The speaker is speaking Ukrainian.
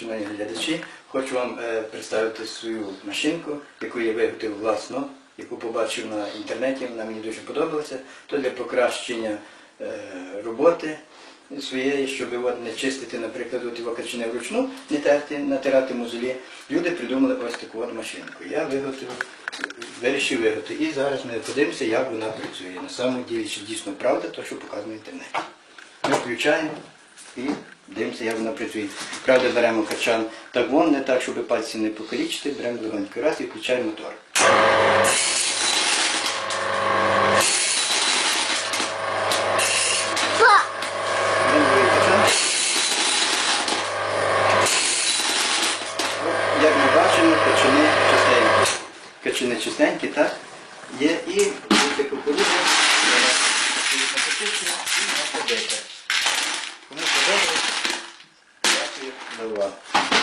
шановні глядачі, хочу вам е, представити свою машинку, яку я виготовив власно, яку побачив на інтернеті, вона мені дуже подобалася. То для покращення е, роботи своєї, щоб не чистити, наприклад, от вручну, не терти, натирати мозолі. Люди придумали ось таку от машинку. Я виготовив, вирішив виготовити. І зараз ми подивимося, як вона працює. На самому ділі, чи дійсно правда, то що показано в інтернеті. Ми включаємо і дивимося, як вона працює. Правда, беремо качан так вон, не так, щоб пальці не покалічити, беремо легонько раз і включаємо мотор. Як ми бачимо, качани чистенькі. Качани чистенькі, так? Є і вона стоїть на і на Boa.